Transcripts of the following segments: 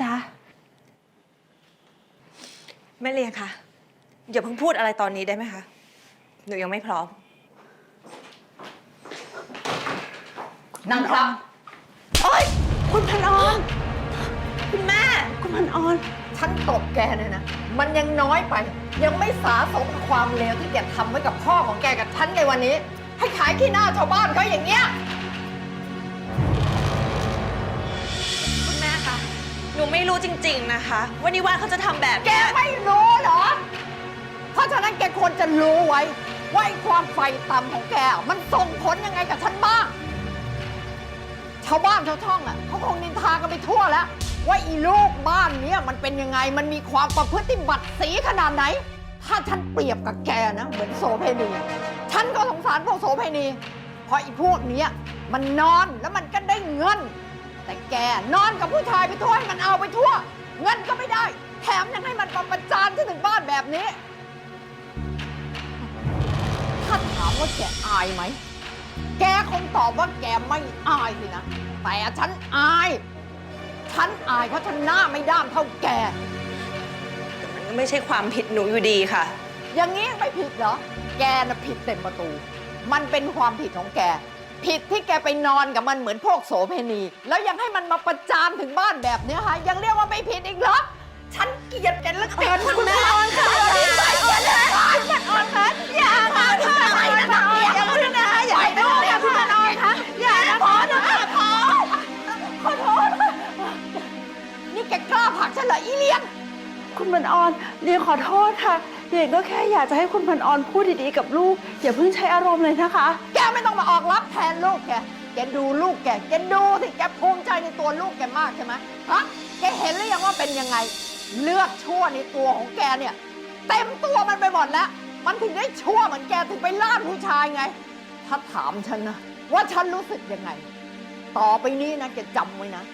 จ๊ะแม่เลียงค่ะ อย่าเพิ่งพูดอะไรตอนนี้ได้ไหมคะ หนูยังไม่พร้อมนั่งครับ โอ๊ย คุณพันออน คุณแม่ คุณพันออน ฉันตบแกเนี่ยนะ มันยังน้อยไป ยังไม่สาสมกับความเลวที่แกทำไว้กับพ่อของแกกับฉันในวันนี้ ให้ขายขี้หน้าชาวบ้านเขาอย่างเงี้ย หนูไม่รู้จริง ๆนะคะว่านิวาเขาจะทำแบบแกเนี้ยไม่รู้เหรอ เพราะฉะนั้นแกควรจะรู้ไว้ ว่าไอ้ความไฟต่ำของแกมันส่งผลยังไงกับฉันบ้าง ชาวบ้านชาวช่องอะเขาคงนินทากันไปทั่วแล้ว ว่าอีลูกบ้านเนี้ยมันเป็นยังไง มันมีความประพฤติบัติสีขนาดไหน ถ้าฉันเปรียบกับแกนะ เหมือนโสเพณี ฉันก็สงสารพวกโสเพณี เพราะอีพวกเนี้ยมันนอนแล้วมันก็ได้เงิน แต่แกนอนกับผู้ชายไปทั่วให้มันเอาไปทั่ว เงินก็ไม่ได้ แถมยังให้มันมาประจานที่ถึงบ้านแบบนี้ ถ้าถามว่าแกอายไหม แกคงตอบว่าแกไม่อายสินะ แต่ฉันอาย ฉันอายเพราะฉันหน้าไม่ด้ามเท่าแก แต่มันก็ไม่ใช่ความผิดหนูอยู่ดีค่ะ อย่างนี้ไม่ผิดเหรอ แกน่ะผิดเต็มประตู มันเป็นความผิดของแก ผิดที่แกไปนอนกับมันเหมือนพวกโสเพณี แล้วยังให้มันมาประจานถึงบ้านแบบเนี้ยฮะยังเรียกว่าไม่ผิดอีกเหรอ ฉันเกลียดแกเหลือเกินคุณแม่ออนค่ะใส่แกเลยคุณอ่อนค่ะอย่าค่ะคุณอ่อนค่ะอย่าพูดนะอย่าไปพูดนะคุณอ่อนคะอย่านะพอนะคะพอขอโทษนี่แกกล้าผลักฉันเหรออีเลียนคุณพันออนเรียนขอโทษค่ะเรียนก็แค่อยากจะให้คุณพันออนพูดดีๆกับลูก อย่าเพิ่งใช้อารมณ์เลยนะคะ ไม่ต้องมาออกรับแทนลูกแก แกดูลูกแก แกดูสิแกภูมิใจในตัวลูกแกมากใช่ไหมฮะ แกเห็นหรือยังว่าเป็นยังไง เลือดชั่วในตัวของแกเนี่ย เต็มตัวมันไปหมดแล้ว มันถึงได้ชั่วเหมือนแกถึงไปล่าผู้ชายไง ถ้าถามฉันนะว่าฉันรู้สึกยังไง ต่อไปนี้นะแกจำไว้นะ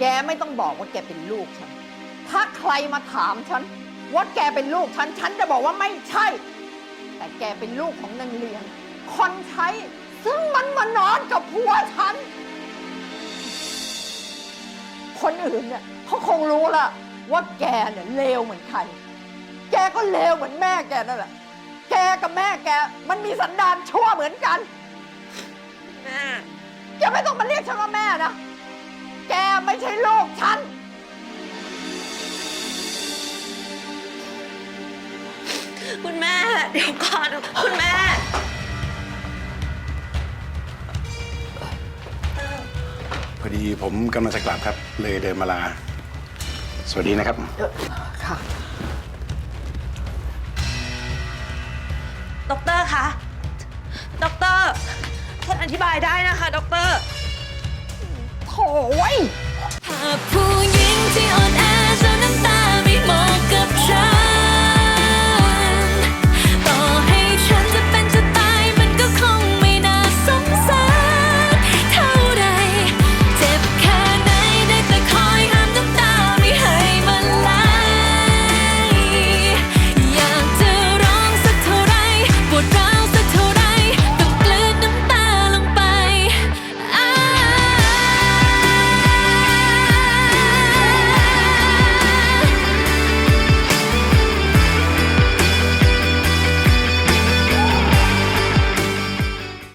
แกไม่ต้องบอกว่าแกเป็นลูกฉัน ถ้าใครมาถามฉันว่าแกเป็นลูกฉัน ฉันจะบอกว่าไม่ใช่ แต่แกเป็นลูกของนางเลียง คนใช้ ซึ่งมันมานอนกับผัวฉัน คนอื่นเนี่ยเขาคงรู้ละว่าแกเนี่ยเลวเหมือนใคร แกก็เลวเหมือนแม่แกนั่นแหละ แกกับแม่แกมันมีสันดานชั่วเหมือนกัน แม่แกไม่ต้องมาเรียกฉันว่าแม่นะ แกไม่ใช่ลูกฉัน คุณแม่ เดี๋ยวก่อน คุณแม่ พอดีผมกำลังจะกลับครับ เลยเดินมาลา สวัสดีนะครับ ค่ะ ด็อกเตอร์คะ ด็อกเตอร์ท่านอธิบายได้นะคะ ด็อกเตอร์ โถ่เว้ยหากผู้หญิงที่อ่อนแอ